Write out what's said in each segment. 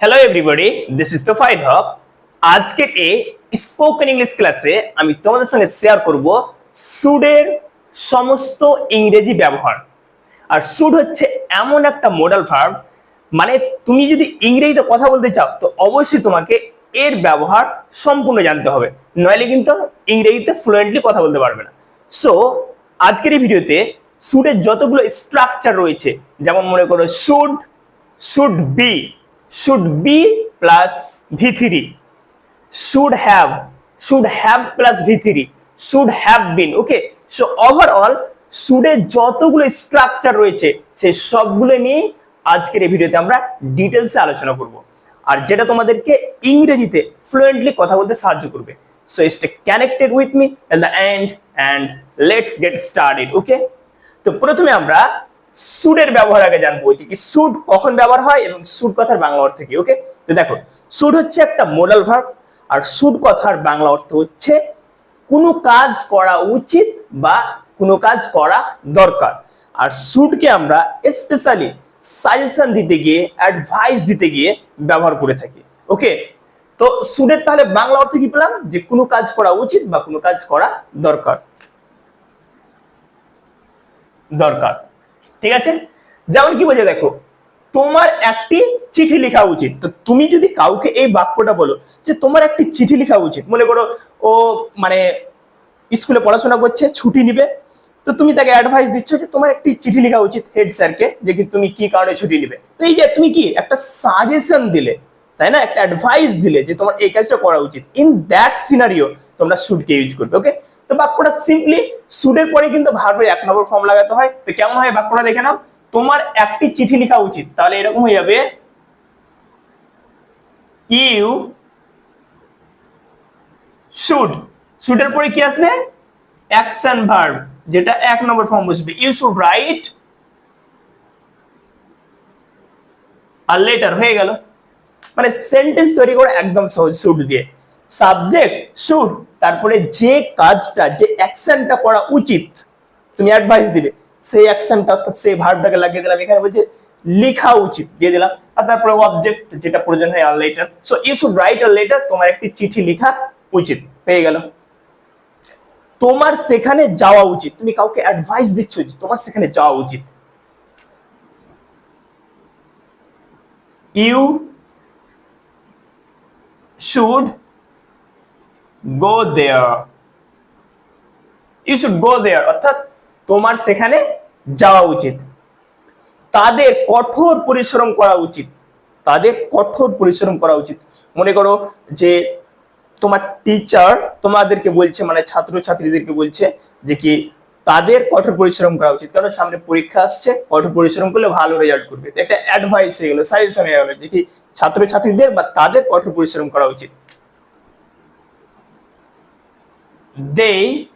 Hello everybody this is Tofaid Haque আজকের এই spoken English ক্লাসে আমি তোমাদের সঙ্গে শেয়ার করব সুডের সমস্ত ইংরেজি ব্যবহার। আর সুড হচ্ছে এমন একটা মডেল ভার্ব মানে তুমি যদি ইংরেজিতে কথা বলতে চাও, তো অবশ্যই তোমাকে এর ব্যবহার সম্পূর্ণ জানতে হবে। নইলে কিন্তু ইংরেজিতে ফ্লুয়েন্টলি কথা বলতে পারবে না। সো আজকের এই ভিডিওতে সুডের যতগুলো স্ট্রাকচার রয়েছে, যেমন মনে করো should should be be plus V three should have should have plus V three should have been okay so overall শুডের যতগুলো স্ট্রাকচার রয়েছে, সেই সবগুলো নিয়ে আজকের এই ভিডিওতে আমরা ডিটেলসে আলোচনা করব। আর যেটা তোমাদেরকে ইংরেজিতে ফ্লুয়েন্টলি কথা বলতে সাহায্য করবে। So stay connected with me at the end and let's get started okay তো প্রথমে আমরা সুডের ব্যবহার আগে জানব কি সুড কখন ব্যবহার হয় এবং সুড কথার বাংলা অর্থ কি ওকে তো দেখো সুড হচ্ছে একটা মোডাল ভার্ব আর সুড কথার বাংলা অর্থ হচ্ছে কোনো কাজ করা উচিত বা কোনো কাজ করা দরকার। আর সুডকে আমরা স্পেশালি সাজেশন দিতে গিয়ে অ্যাডভাইস দিতে গিয়ে ব্যবহার করে থাকি ওকে তো সুডের তাহলে বাংলা অর্থ কি পেলাম? যে কোনো কাজ করা উচিত বা কোনো কাজ করা দরকার। দরকার। ঠিক আছে? যেমন কি বলছে দেখো, তোমার একটি চিঠি লেখা উচিত। তো তুমি যদি কাউকে এই বাক্যটা বলো যে তোমার একটি চিঠি লেখা উচিত, মনে করো ও মানে স্কুলে পড়াশোনা করছে, ছুটি নিবে, তো তুমি তাকে অ্যাডভাইস দিচ্ছ যে তোমার একটি চিঠি লেখা উচিত হেড স্যারকে যে কি তুমি কি কারণে ছুটি নিবে। তো এই যে তুমি কি একটা সাজেশন দিলে, তাই না? একটা অ্যাডভাইস দিলে যে তোমার এই কাজটা করা উচিত। ইন দ্যাট সিনারিও তোমরা শুডকে ইউজ করবে ওকে তো বাক্যটা সিম্পলি সুডের পরে কিন্তু ভার্বের এক নম্বর ফর্ম লাগাতে হয়। তো কেমন হয় বাক্যটা দেখে নাও। তোমার একটি চিঠি লেখা উচিত। তাহলে এরকম হয়ে যাবে। ইউ শুড শুডের পরে কি আসবে? অ্যাকশন ভার্ব যেটা এক নম্বর ফর্ম বসবে। You should write a letter হয়ে গেল। মানে সেন্টেন্স তৈরি করা একদম সহজ শুড দিয়ে। সাবজেক্ট শুড তারপরে যে কাজটা, যে অ্যাকশনটা করা উচিত, তুমি অ্যাডভাইস দিবে, সেই অ্যাকশনটা অর্থাৎ সেই ভার্বটাকে লাগিয়ে দিলাম। এখানে বলছে লেখা উচিত, দিয়ে দিলাম। আর তারপরে অবজেক্ট যেটা প্রয়োজন হয় a letter so you should write a letter তোমার একটি চিঠি লেখা উচিত হয়ে গেল। তোমার সেখানে যাওয়া উচিত, তুমি কাউকে অ্যাডভাইস দিচ্ছ যে তোমার সেখানে যাওয়া উচিত। You should go there you should go there অর্থাৎ তোমার সেখানে যাওয়া উচিত। তাদের কঠোর পরিশ্রম করা উচিত। তাদের কঠোর পরিশ্রম করা উচিত। মনে করো যে তোমার টিচার তোমাদেরকে বলছে মানে ছাত্র ছাত্রীদেরকে বলছে যে কি তাদের কঠোর পরিশ্রম করা উচিত। কারণ সামনে পরীক্ষা আসছে, কঠোর পরিশ্রম করলে ভালো রেজাল্ট করবে। একটা অ্যাডভাইস হয়ে গেলো সাজেশন হয়ে গেলো যে কি ছাত্র ছাত্রীদের বা তাদের কঠোর পরিশ্রম করা উচিত। They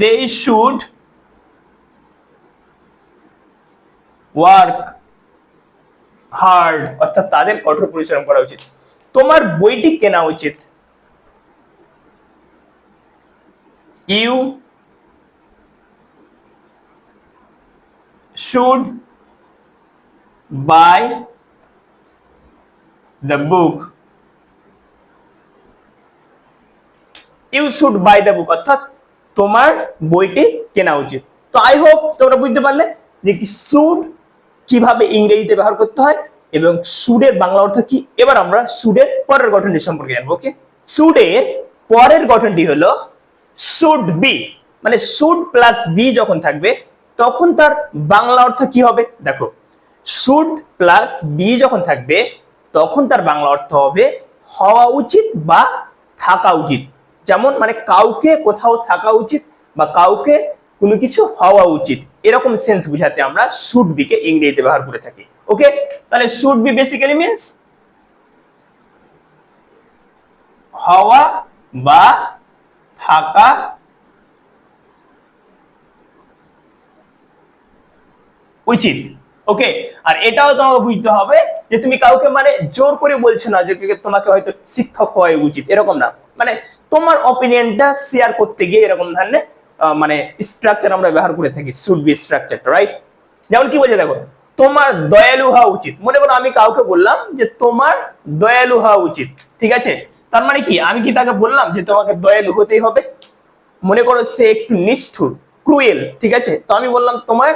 they should work hard, অর্থাৎ তাদের কঠোর পরিশ্রম করা উচিত। তোমার বইটি কেনা উচিত। You should buy the book. You should buy the book অর্থাৎ তোমার বইটি কেনা উচিত। তো আই হোপ তোমরা বুঝতে পারলে যে কি শুড কীভাবে ইংরেজিতে ব্যবহার করতে হয় এবং সুডের বাংলা অর্থ কি। এবার আমরা সুডের পরের গঠনটি সম্পর্কে জানব ওকে সুডের পরের গঠনটি হলো শুড বি মানে শুড প্লাস বি যখন থাকবে, তখন তার বাংলা অর্থ কি হবে? দেখো শুড প্লাস বি যখন থাকবে তখন তার বাংলা অর্থ হবে হওয়া উচিত বা থাকা উচিত। যেমন মানে কাউকে কোথাও থাকা উচিত বা কাউকে কোনো কিছু হওয়া উচিত। এরকম সেন্স বুঝাতে আমরা শুড বি কে ইংরেজিতে ব্যবহার করে থাকি। ওকে তাহলে শুড বি বেসিক্যালি মিন্স হওয়া বা থাকা উচিত। ওকে আর এটাও তোমাকে বুঝতে হবে যে তুমি কাউকে মানে জোর করে বলছো না যে তোমাকে হয়তো শিক্ষক হওয়া উচিত, এরকম না। মানে তোমার অপিনিয়নটা শেয়ার করতে গিয়ে এরকম ধরনের মানে স্ট্রাকচার আমরা ব্যবহার করে থাকি শুড বি স্ট্রাকচারটা রাইট যেমন কি বলছে দেখো, তোমার দয়ালু হওয়া উচিত। মনে করো আমি কাউকে বললাম যে তোমার দয়ালু হওয়া উচিত, ঠিক আছে? তার মানে কি? আমি কি তাকে বললাম যে তোমাকে দয়ালু হতেই হবে? মনে করো সে একটু নিষ্ঠুর ক্রুয়েল ঠিক আছে? তো আমি বললাম তোমার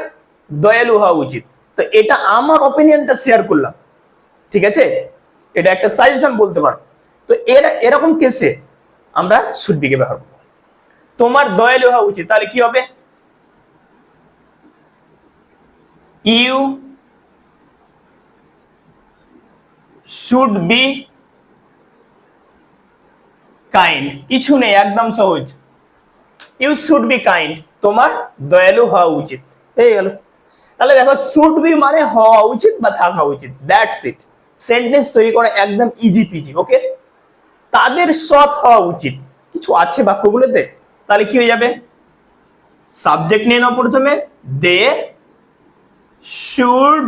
দয়ালু হওয়া উচিত। তো এটা আমার অপিনিয়নটা শেয়ার করলাম। ঠিক আছে? এটা একটা সাজেশন বলতে পারো। তো এর, এরকম কেসে আমরা শুডবিকে ব্যবহার করব। তোমার দয়ালু হওয়া উচিত। তাহলে কি হবে? ইউ শুড বি কাইন্ড কিছু নেই, একদম সহজ। ইউ শুড বি কাইন্ড তোমার দয়ালু হওয়া উচিত। হয়ে গেল। তাহলে দেখো শুড বি মানে হওয়া উচিত বা থাকা উচিত। দ্যাটস ইট সেন্টেন্স তৈরি করা একদম ইজি পিজি ওকে তাদের সৎ হওয়া উচিত। কিছু আছে বাক্যগুলোতে? তাহলে কি হয়ে যাবে? সাবজেক্ট নিয়ে নাও প্রথমে। দে শুড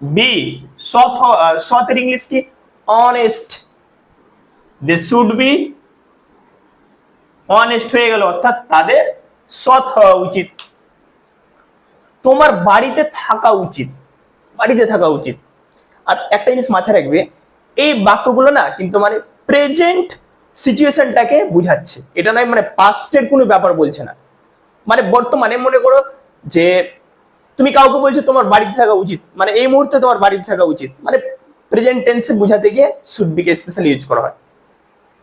বি সৎ আহ, ইংলিশ কি? Honest they should be honest হয়ে গেল। অর্থাৎ তাদের সৎ হওয়া উচিত। তোমার বাড়িতে থাকা উচিত। বাড়িতে থাকা উচিত। আর একটা জিনিস মাথায় রাখবে, এই বাক্যগুলো না কিন্তু মানে প্রেজেন্ট সিচুয়েশনটাকে বুঝাচ্ছে। এটা নয় মানে পাস্টের কোনো ব্যাপার বলছে না। মানে বর্তমানে মনে করো যে তুমি কাউকে বলছো তোমার বাড়িতে থাকা উচিত মানে এই মুহূর্তে তোমার বাড়িতে থাকা উচিত। মানে প্রেজেন্ট টেন্সে বোঝাতে গিয়ে শুড বিকে স্পেশালি ইউজ করা হয়।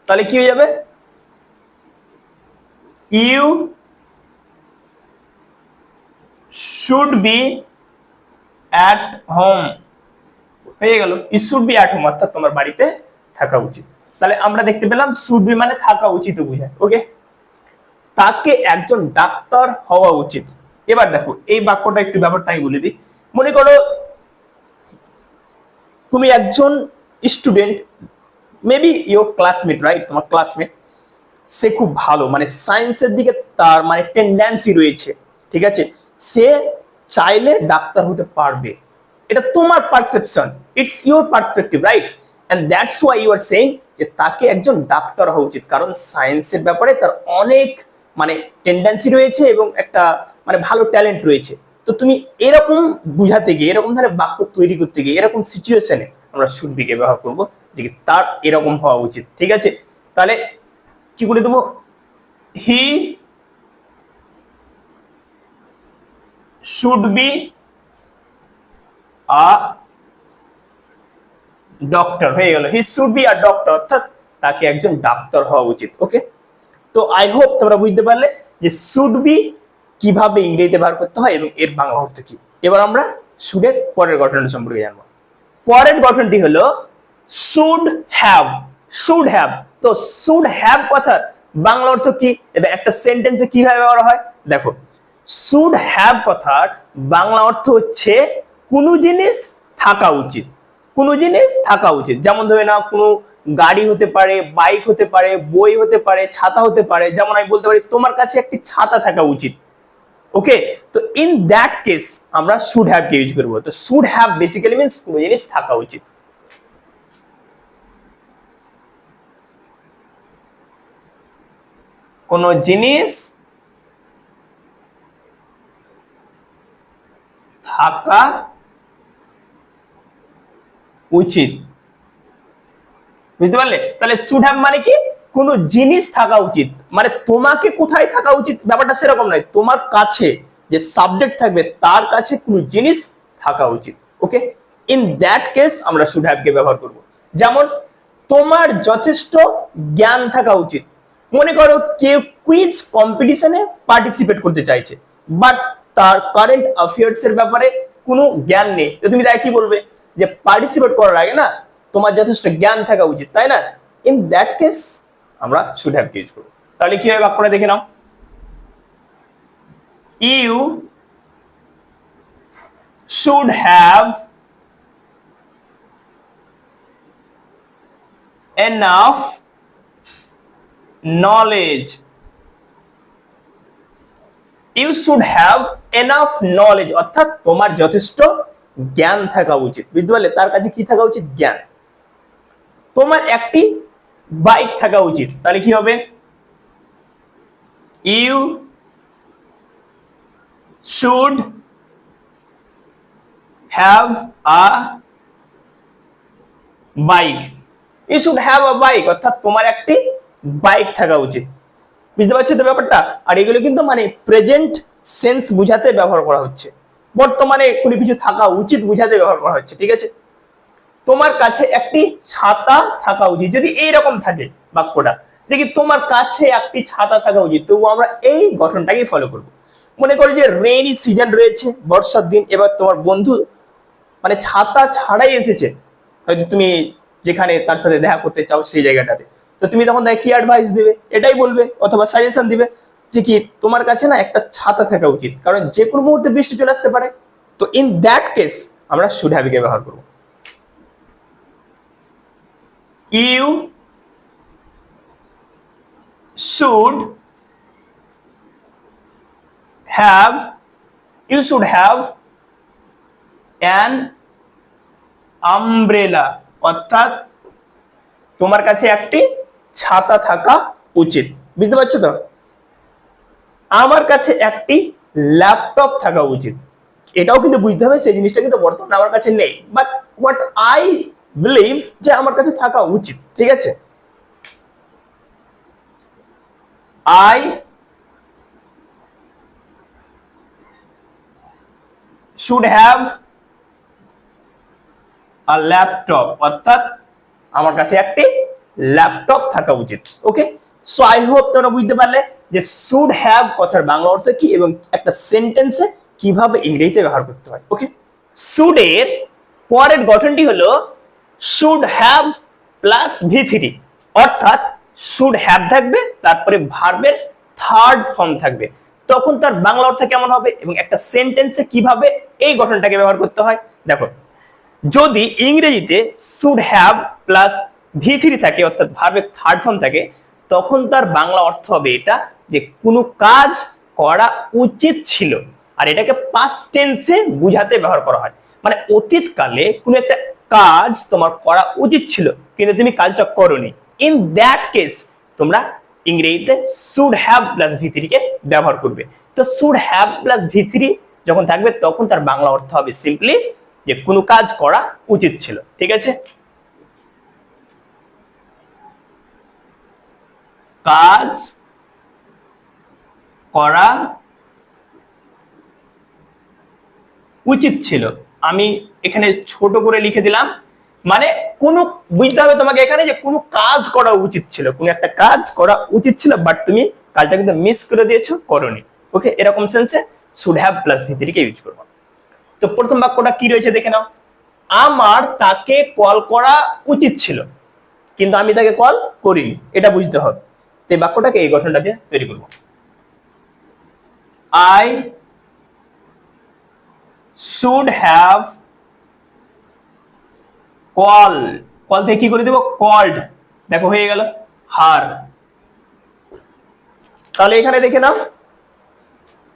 তাহলে কি হয়ে যাবে? You should be at home হয়ে গেল। You should be at home অর্থাৎ তোমার বাড়িতে থাকা উচিত। তাহলে আমরা দেখতে পেলাম শুড বি মানে থাকা উচিত বুঝায়। ওকে তাকে একজন ডাক্তার হওয়া উচিত। এবার দেখো, এই বাক্যটা একটু ব্যাপারটা আমি বলে দিই। মনে করো, তুমি একজন student maybe your classmate right তোমার ক্লাসমেট সে খুব ভালো মানে সায়েন্সের দিকে তার মানে টেন্ডেন্সি রয়েছে। ঠিক আছে? সে চাইলে ডাক্তার হতে পারবে। এটা তোমার perception it's your perspective right and that's why you are saying যে তাকে একজন ডাক্তার হওয়া উচিত। কারণ সায়েন্সের ব্যাপারে তার অনেক মানে টেন্ডেন্সি রয়েছে এবং একটা মানে ভালো ট্যালেন্ট রয়েছে। তো তুমি এরকম বুঝাতে গিয়ে, এরকম ধরনের বাক্য তৈরি করতে গিয়ে, এরকম সিচুয়েশনে আমরা শুডবিকে ব্যবহার করব যে তার এরকম হওয়া উচিত। ঠিক আছে? তাহলে কি করে দেবো? He should be a doctor হয়ে গেল। He should be a doctor অর্থাৎ তাকে একজন ডাক্তার হওয়া উচিত ওকে তো আই হোপ তোমরা বুঝতে পারলে যে শুড বি কীভাবে ইংরেজিতে ব্যবহার করতে হয় এবং এর বাংলা অর্থ কি। এবার আমরা শুডের পরের গঠনটা সম্পর্কে জানব। পরের গঠনটি হলো শুড হ্যাভ শুড হ্যাভ তো শুড হ্যাভ কথার বাংলা অর্থ কি? এবার একটা সেন্টেন্সে কীভাবে ব্যবহার হয়? দেখো শুড হ্যাভ কথার বাংলা অর্থ হচ্ছে কোনো জিনিস থাকা উচিত। কোনো জিনিস থাকা উচিত। যেমন ধরে নাও কোনো গাড়ি হতে পারে বাইক হতে পারে, বই হতে পারে, ছাতা হতে পারে, যেমন আমি বলতে পারি তোমার কাছে একটি ছাতা থাকা উচিত। ওকে তো ইন দ্যাট কেস আমরা শুড হ্যাভ কে ইউজ করব। তো শুড হ্যাভ বেসিক্যালি মিনস কোনো জিনিস থাকা উচিত। কোন জিনিস থাকা উচিত। বুঝতে পারলে? তাহলে শুড হ্যাভ মানে কি? কোন জিনিস থাকা উচিত। মানে তোমাকে কোথায় থাকা উচিত? ব্যাপারটা সেরকম নয়। তোমার কাছে যে সাবজেক্ট থাকবে, তার কাছে কোনো জিনিস থাকা উচিত। ওকে ইন দ্যাট কেস আমরা শুড হ্যাভ কে ব্যবহার করব। যেমন, তোমার যথেষ্ট জ্ঞান থাকা উচিত। মনে করো কেউ কুইজ কম্পিটিশনে পার্টিসিপেট করতে চাইছে। বাট তার কারেন্ট অ্যাফেয়ার্স এর ব্যাপারে কোনো জ্ঞান নেই। তো তুমি তাই কি বলবে? যে পার্টিসিপেট করার আগে না, তোমার যথেষ্ট জ্ঞান থাকা উচিত, তাই না? ইন দ্যাট কেস আমরা শুড হ্যাভ ইউজ করব। তাহলে কি হবে বাক্যটা দেখে নাও। You should have enough knowledge you should have enough knowledge অর্থাৎ তোমার যথেষ্ট জ্ঞান থাকা উচিত। বুঝতে পারলে? তার কাছে কি থাকা উচিত? জ্ঞান। তোমার একটি বাইক থাকা উচিত। তাহলে কি হবে? You should have a bike you should have a bike অর্থাৎ তোমার একটি বাইক থাকা উচিত। বুঝতে পারছ তো ব্যাপারটা? আর এগুলো কিন্তু মানে প্রেজেন্ট সেন্স বুঝাতে ব্যবহার করা হচ্ছে। বর্তমানে কোনো কিছু থাকা উচিত বুঝাতে ব্যবহার করা হচ্ছে, ঠিক আছে? তোমার কাছে একটি ছাতা থাকা উচিত, যদি এইরকম থাকে বাক্যটা। দেখি, তোমার কাছে একটি ছাতা থাকা উচিত, তবু আমরা এই গঠনটাকেই ফলো করব। মনে করি যে রেইনি সিজন রয়েছে, বর্ষার দিন, এবার তোমার বন্ধু মানে ছাতা ছাড়াই এসেছে। হয়তো তুমি যেখানে তার সাথে দেখা করতে চাও সেই জায়গাটাতে। তো তুমি তখন তাকে কি অ্যাডভাইস দিবে? এটাই বলবে অথবা সাজেশন দিবে যে কি তোমার কাছে না একটা ছাতা থাকা উচিত। কারণ যে কোনো মুহূর্তে বৃষ্টি চলে আসতে পারে। তো ইন দ্যাট কেস আমরা শুড হ্যাভিকে ব্যবহার করব। You should have you should have an umbrella অর্থাৎ তোমার কাছে একটি ছাতা থাকা উচিত। বুঝতে পারছ তো? আমার কাছে একটি ল্যাপটপ থাকা উচিত। এটাও কিন্তু বুঝতে হবে, সেই জিনিসটা কিন্তু বর্তমানে আমার কাছে নেই। বাট হোয়াট আই বিলিভ যে আমার কাছে থাকা উচিত, ঠিক আছে? I should have a laptop অর্থাৎ আমার কাছে একটি ল্যাপটপ থাকা উচিত ওকে সো আই হোপ তোমরা বুঝতে পারলে যে শুড হ্যাভ কথার বাংলা অর্থ কি এবং একটা সেন্টেন্সে কীভাবে ইংরেজিতে ব্যবহার করতে হয় ওকে শুড এর পরের গঠনটি হলো should have plus V three অর্থাৎ শুড হ্যাভ থাকবে, তারপরে ভার্বের থার্ড ফর্ম থাকবে। তখন তার বাংলা অর্থ কেমন হবে এবং একটা সেন্টেন্সে কীভাবে এই গঠনটাকে ব্যবহার করতে হয়? দেখো, যদি ইংরেজিতে should have plus V three থাকে, অর্থাৎ ভার্বের থার্ড ফর্ম থাকে, তখন তার বাংলা অর্থ হবে এটা যে কোনো কাজ করা উচিত ছিল। আর এটাকে পাস্ট টেন্সে বুঝাতে ব্যবহার করা হয়। মানে অতীতকালে কোনো একটা কাজ তোমার করা উচিত ছিল, কিন্তু তুমি কাজটা করনি। ইন দ্যাট কেস তোমরা ইংরেজিতে শুড হ্যাভ প্লাস ভি কে ব্যবহার করবে। তো should have plus V three যখন থাকবে, তখন তার বাংলা অর্থ হবে সিম্পলি যে কোনো কাজ করা উচিত ছিল। ঠিক আছে? কাজ করা উচিত ছিল। আমি এখানে ছোট করে লিখে দিলাম। মানে কোনো, বুঝতে হবে তোমাকে এখানে যে কোনো কাজ করা উচিত ছিল। কোনো একটা কাজ করা উচিত ছিল বাট তুমি কাজটা কিন্তু মিস করে দিয়েছ, করনি। ওকে এরকম সেন্সে শুড হ্যাভ প্লাস ভিতরিকে ইউজ করব। তো প্রথম বাক্যটা কি রয়েছে দেখে নাও। আমার তাকে কল করা উচিত ছিল, কিন্তু আমি তাকে কল করিনি। এটা বুঝতে হবে। তো এই বাক্যটাকে, এই গঠনটা দিয়ে তৈরি করব। I should have call call থেকে কি করে দেবো? কল্ড দেখো, হয়ে গেল। হার তাহলে এখানে দেখে নাও।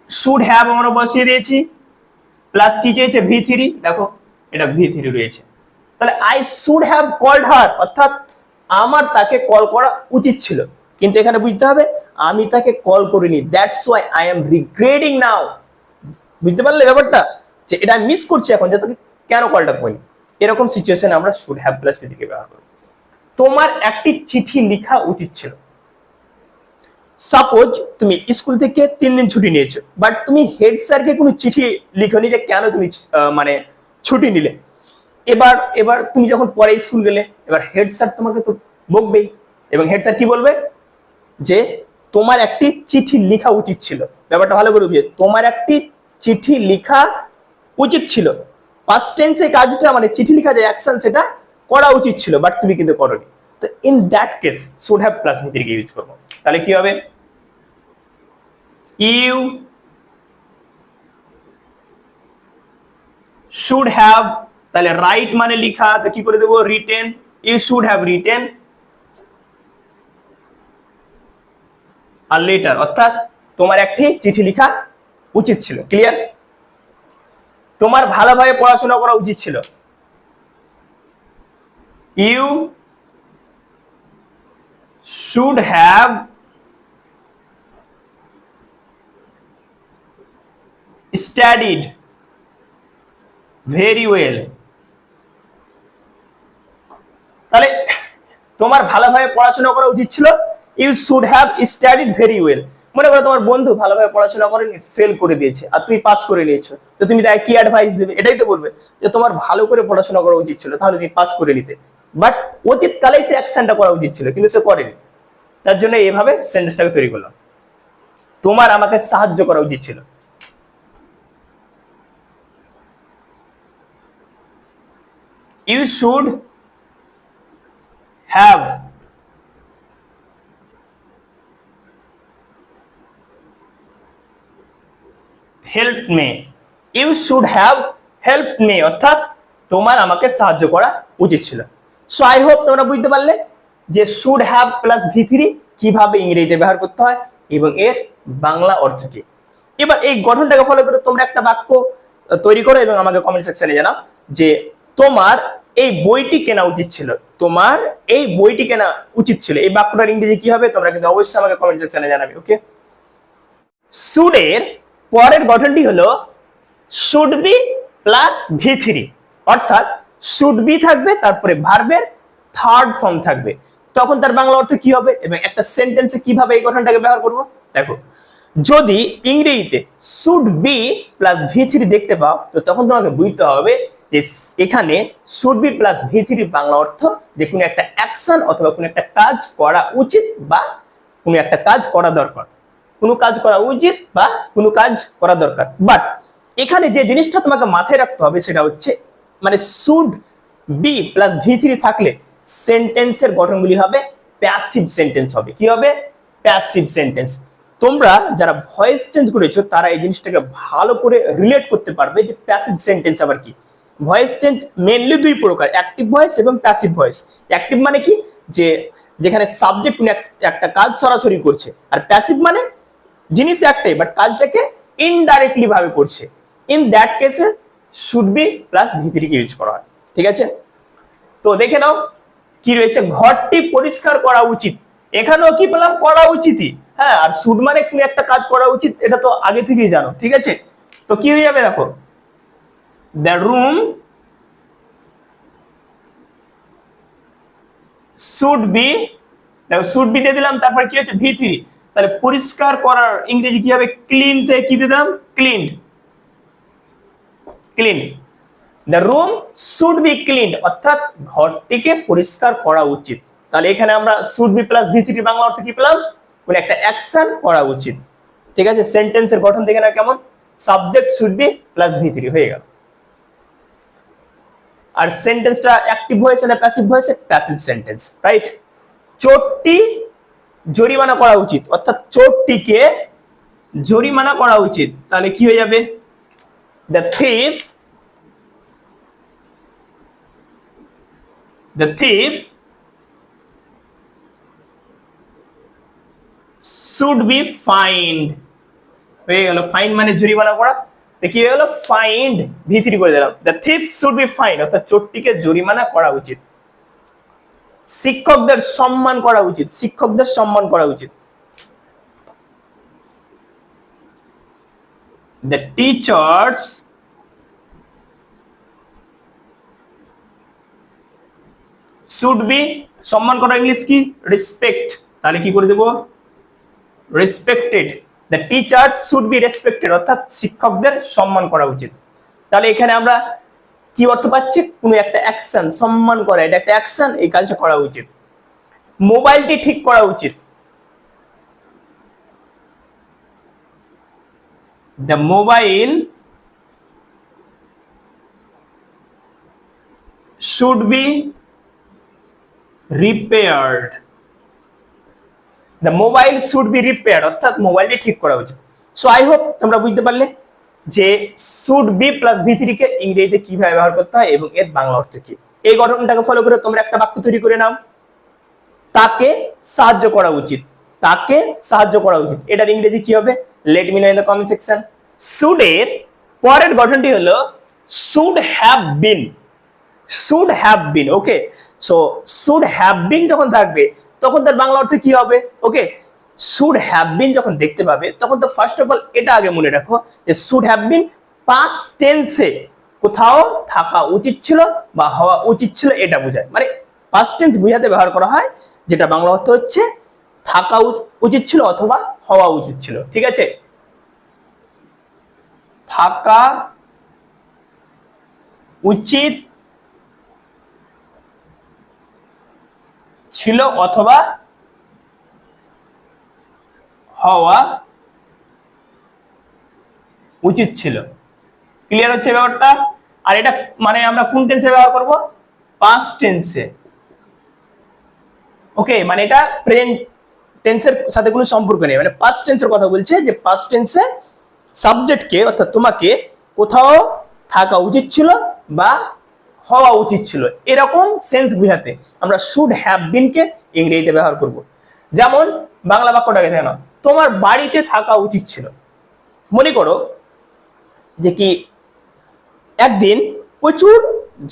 শুড হ্যাভ আমরা বসিয়ে দিয়েছি। প্লাস কি চেয়েছে? ভি থ্রি দেখো, এটা ভি থ্রি রয়েছে। তাহলে I should have called her অর্থাৎ আমার তাকে কল করা উচিত ছিল। কিন্তু এখানে বুঝতে হবে, আমি তাকে কল করিনি। That's why I am regretting now বুঝতে পারলে ব্যাপারটা? যে এটা মিস করছি এখন, যে তোকে কেন কলটা করি? এরকম সিচুয়েশনে আমরা শুড হ্যাভ প্লাস ভিত্তিকে ব্যবহার করব। তোমার একটি চিঠি লেখা উচিত ছিল। সাপোজ তুমি স্কুল থেকে তিন দিন ছুটি নিয়েছো বাট তুমি হেড স্যারকে কোনো চিঠি লিখনি যে কেন তুমি মানে ছুটি নিলে? এবার এবার তুমি যখন পরে স্কুল গেলে, এবার হেড স্যার তোমাকে তো বকবেই। এবং হেড স্যার কি বলবে? যে তোমার একটি চিঠি লেখা উচিত ছিল। ব্যাপারটা ভালো করে বুঝে তোমার একটি চিঠি লেখা উচিত ছিল। পাস্ট টেন্সে কাজটা মানে চিঠি লেখা যে অ্যাকশন সেটা করা উচিত ছিল বাট তুমি কিন্তু করনি। তো in that case should have plus ভিতরিকে use করব। তাহলে কি হবে? ইউ শুড হ্যাভ তাহলে রাইট মানে লিখা, তো কি করে দেবো? Written you should have written a letter অর্থাৎ তোমার একটি চিঠি লেখা উচিত ছিল ক্লিয়ার তোমার ভালোভাবে পড়াশোনা করা উচিত ছিল। You should have studied very well তাহলে তোমার ভালোভাবে পড়াশোনা করা উচিত ছিল you should have studied very well মনে করো তোমার বন্ধু ভালোভাবে পড়াশোনা করেনি ফেল করে দিয়েছে, আর তুমি পাস করে নিয়েছো। তো তুমি তাকে কি অ্যাডভাইস দেবে? এটাই তো বলবে যে তোমার ভালো করে পড়াশোনা করা উচিত ছিল, তাহলে তুমি পাস করে নিতে। বাট অতীতকালেই সে অ্যাকশনটা করা উচিত ছিল, কিন্তু সে করেনি। তার জন্য এইভাবে সেন্টেন্সটাকে তৈরি করলাম। তোমার আমাকে সাহায্য করা উচিত ছিল। You should have help me you should have help me অর্থাৎ তোমার আমাকে সাহায্য করা উচিত ছিল। সো আই হোপ তোমরা বুঝতে পারলে যে should have plus V three কীভাবে ইংরেজিতে ব্যবহার করতে হয় এবং এর বাংলা অর্থ কি। এবার এই গঠনটাকে ফলো করে তোমরা একটা বাক্য তৈরি করো এবং আমাকে কমেন্ট সেকশনে জানাও যে তোমার এই বইটি কেনা উচিত ছিল। তোমার এই বইটি কেনা উচিত ছিল। এই বাক্যটার ইংরেজি কি হবে তোমরা কিন্তু অবশ্যই আমাকে কমেন্ট সেকশনে জানাবে ওকে শুডের পরের গঠনটি হলো should be plus V three অর্থাৎ শুড বি থাকবে, তারপরে ভার্বের থার্ড ফর্ম থাকবে। তখন তার বাংলা অর্থ কি হবে এবং একটা সেন্টেন্সে কীভাবে এই গঠনটাকে ব্যবহার করব? দেখো, যদি ইংরেজিতে should be plus V three দেখতে পাও, তো তখন তোমাকে বুঝতে হবে যে এখানে should be plus V three Bangla অর্থ যে কোনো একটা অ্যাকশন অথবা কোনো একটা কাজ করা উচিত বা কোনো একটা কাজ করা দরকার। কোনো কাজ করা উচিত বা কোনো কাজ করা দরকার। বাট এখানে যে জিনিসটা তোমাকে মাথায় রাখতে হবে সেটা হচ্ছে মানে should be plus V three থাকলে সেন্টেন্সের গঠনগুলি হবে প্যাসিভ সেন্টেন্স হবে। কি হবে? প্যাসিভ সেন্টেন্স তোমরা যারা ভয়েস চেঞ্জ করেছ, তারা এই জিনিসটাকে ভালো করে রিলেট করতে পারবে যে প্যাসিভ সেন্টেন্স আবার কি। ভয়েস চেঞ্জ মেনলি দুই প্রকার অ্যাক্টিভ ভয়েস এবং প্যাসিভ ভয়েস অ্যাক্টিভ মানে কি? যে যেখানে সাবজেক্ট একটা কাজ সরাসরি করছে। আর প্যাসিভ মানে জিনিস একটাই বাট কাজটাকে ইনডাইরেক্টলি ভাবে করছে। ইন দ্যাট কেসে শুড বি প্লাস ভিতরিকে ইউজ করা হয়, ঠিক আছে? তো দেখে নাও কি রয়েছে, ঘরটি পরিষ্কার করা উচিত। এখানেও কি পেলাম করা উচিতই। হ্যাঁ আর শুড মানে কোনো একটা কাজ করা উচিত, এটা তো আগে থেকেই জানো, ঠিক আছে? তো কি হয়ে যাবে দেখো দ্য রুম শুড বি দেখো শুড বি দিয়ে দিলাম, তারপর কি হচ্ছে? ভি থ্রি তাহলে পরিষ্কার করার ইংরেজি কি হবে ক্লিন থেকে কি দিলাম? Clean clean the room should be clean অর্থাৎ ঘরটিকে পরিষ্কার করা উচিত। তাহলে এখানে আমরা should be plus V three Bangla অর্থ কি পেলাম? কোন একটা অ্যাকশন করা উচিত। ঠিক আছে? সেন্টেন্সের গঠন দেখে না কেমন? Subject should be plus V three হয়ে গেল। আর সেন্টেন্সটা অ্যাক্টিভ হয়েছে না প্যাসিভ হয়েছে প্যাসিভ সেন্টেন্স রাইট চোরটি জরিমানা করা উচিত। অর্থাৎ চোরটিকে জরিমানা করা উচিত। তাহলে কি হয়ে যাবে? The thief the thief should be fined হয়ে গেল। ফাইন মানে জরিমানা করা। কি হয়ে গেল? ফাইন্ড ভিতরি করে দিলাম। The thief should be fine অর্থাৎ চোরটিকে জরিমানা করা উচিত। শিক্ষকদের সম্মান করা উচিত, শিক্ষকদের সম্মান করা উচিত। দ্য টিচার্স শুড বি সম্মান করা ইংলিশ কি? রেসপেক্ট তাহলে কি করে দেবো? Respected the teachers should be respected অর্থাৎ শিক্ষকদের সম্মান করা উচিত। তাহলে এখানে আমরা কি অর্থ পাচ্ছি? কোনো একটা অ্যাকশন সম্মান করা, এটা একটা অ্যাকশন এই কাজটা করা উচিত। মোবাইলটি ঠিক করা উচিত। The mobile should be repaired the mobile should be repair অর্থাৎ মোবাইলটি ঠিক করা উচিত। সো আই হোপ তোমরা বুঝতে পারলে। যে শুড বি প্লাস ভি কে ইংরেজিতে কীভাবে ব্যবহার করতে হয় এবং এর বাংলা অর্থ কি? এই গঠনটাকে ফলো করে তোমরা একটা বাক্য তৈরি করে নাও। তাকে সাহায্য করা উচিত। তাকে সাহায্য করা উচিত। এটার ইংরেজি কি হবে? Let me know in the comment section should এর পরের গঠনটি হলো should have been should have been okay so should have been যখন থাকবে, তখন তার বাংলা অর্থ কি হবে? ওকে শুড হ্যাভ বিন যখন দেখতে পাবে, তখন তো ফার্স্ট অফ অল এটা আগে মনে রাখো যে শুড হ্যাভ বিন পাস্ট টেন্সে কোথাও থাকা উচিত ছিল বা হওয়া উচিত ছিল এটা বোঝায়। মানে পাস্ট টেন্স বোঝাতে ব্যবহার করা হয়, যেটা বাংলা অর্থ হচ্ছে থাকা উচিত ছিল অথবা হওয়া উচিত ছিল। ঠিক আছে? থাকা উচিত ছিল অথবা হওয়া উচিত ছিল। ক্লিয়ার হচ্ছে ব্যাপারটা? আর এটা মানে আমরা কোন টেন্সে ব্যবহার করব? পাস্ট টেন্সে ওকে মানে এটা প্রেজেন্ট টেন্সের সাথে কোনো সম্পর্ক নেই। মানে পাস্ট টেন্সের কথা বলছে যে পাস্ট টেন্সে সাবজেক্টকে অর্থাৎ তোমাকে কোথাও থাকা উচিত ছিল বা হওয়া উচিত ছিল। এরকম সেন্স বুঝাতে আমরা শুড হ্যাভ বিনকে ইংরেজিতে ব্যবহার করব। যেমন বাংলা বাক্যটাকে দেখে তোমার বাড়িতে থাকা উচিত ছিল। মনে করো যে কি একদিন প্রচুর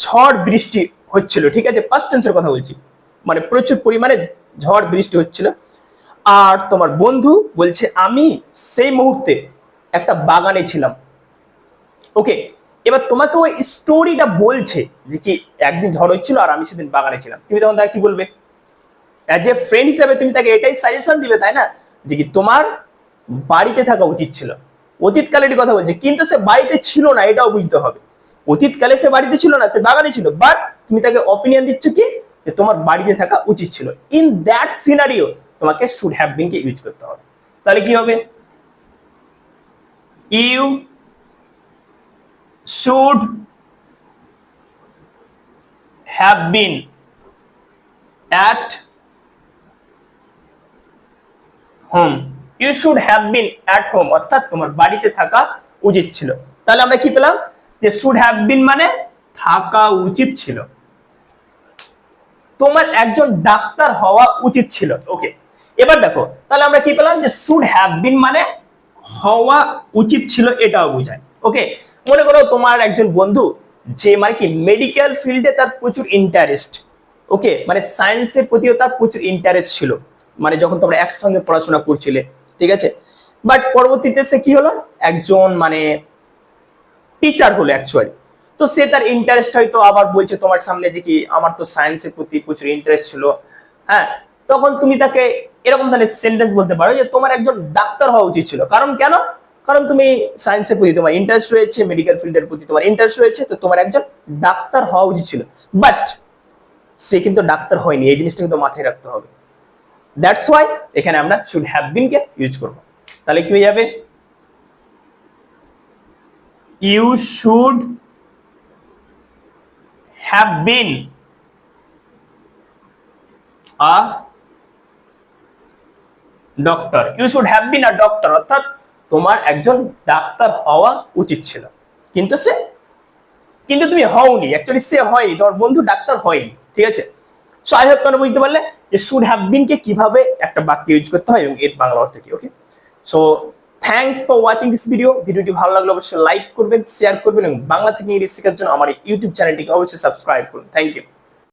ঝড় বৃষ্টি হচ্ছিল, ঠিক আছে? পাস্ট টেন্সের কথা বলছি। মানে প্রচুর পরিমাণে ঝড় বৃষ্টি হচ্ছিল। আর তোমার বন্ধু বলছে, আমি সেই মুহূর্তে একটা বাগানে ছিলাম। ওকে এবার তোমাকে ওই স্টোরিটা বলছে যে কি একদিন ঝড় হচ্ছিল আর আমি সেদিন বাগানে ছিলাম। তুমি তখন তাকে কি বলবে? অ্যাজ এ ফ্রেন্ড হিসাবে তুমি তাকে এটাই সাজেশন দিবে, তাই না? যে কি তোমার বাড়িতে থাকা উচিত ছিল। অতীতকালেরই কথা বলছে, কিন্তু সে বাড়িতে ছিল না, এটাও বুঝতে হবে। অতীতকালে সে বাড়িতে ছিল না, সে বাগানে ছিল বাট তুমি তাকে অপিনিয়ন দিচ্ছ কি? যে তোমার বাড়িতে থাকা উচিত ছিল। ইন দ্যাট সিনারিও তোমাকে শুড হ্যাভ বিন কে ইউজ করতে হবে। তাহলে কি হবে? You should have been at home you should have been at home অর্থাৎ তোমার বাড়িতে থাকা উচিত ছিল। তাহলে আমরা কি পেলাম? যে শুড হ্যাভ বিন মানে থাকা উচিত ছিল। তোমার একজন ডাক্তার হওয়া উচিত ছিল। ওকে এবার দেখো, তাহলে আমরা কি পেলাম? যে শুড হ্যাভ বিন মানে হওয়া উচিত ছিল এটাও বোঝায়। ওকে মনে করো তোমার একজন বন্ধু, যে মানে কি মেডিকেল ফিল্ডে তার প্রচুর ইন্টারেস্ট ওকে মানে সায়েন্সের প্রতিও তার প্রচুর ইন্টারেস্ট ছিল। মানে যখন তোমরা একসঙ্গে পড়াশোনা করছিলে, ঠিক আছে? বাট পরবর্তীতে সে কি হলো? একজন মানে টিচার হলো অ্যাকচুয়ালি তো সে তার ইন্টারেস্ট হয়তো আবার বলছে তোমার সামনে যে কি আমার তো সায়েন্সের প্রতি প্রচুর ইন্টারেস্ট ছিল। হ্যাঁ তখন তুমি তাকে এরকম ধরনের সেন্টেন্স বলতে পারো যে তোমার একজন ডাক্তার হওয়া উচিত ছিল। কারণ কেন? কারণ তুমি সায়েন্সের প্রতি তোমার ইন্টারেস্ট রয়েছে মেডিকেল ফিল্ডের প্রতি তোমার ইন্টারেস্ট রয়েছে, তো তোমার একজন ডাক্তার হওয়া উচিত ছিল। বাট সে কিন্তু ডাক্তার হয়নি, এই জিনিসটা কিন্তু মাথায় রাখতে হবে। দ্যাটস ওয়াই এখানে আমরা শুড হ্যাভ বিন কে ইউজ করব। তাহলে কি হয়ে যাবে? You should have been a doctor you should have been a doctor অর্থাৎ তোমার একজন ডাক্তার হওয়া উচিত ছিল। কিন্তু সে কিন্তু তুমি হওনি। অ্যাকচুয়ালি সে হয়নি। তোমার বন্ধু ডাক্তার হয়নি। ঠিক আছে? সো আই হোপ তোমরা বুঝতে পারলে যে শুড হ্যাভ বিনকে কীভাবে একটা বাক্য ইউজ করতে হয় এবং এর বাংলা অর্থ কি okay so thanks for watching this video ভিডিওটি ভালো লাগলে অবশ্যই লাইক করবেন শেয়ার করবেন এবং বাংলা থেকে ইংরেজি শেখার জন্য আমার ইউটিউব চ্যানেলটিকে অবশ্যই সাবস্ক্রাইব করুন। Thank you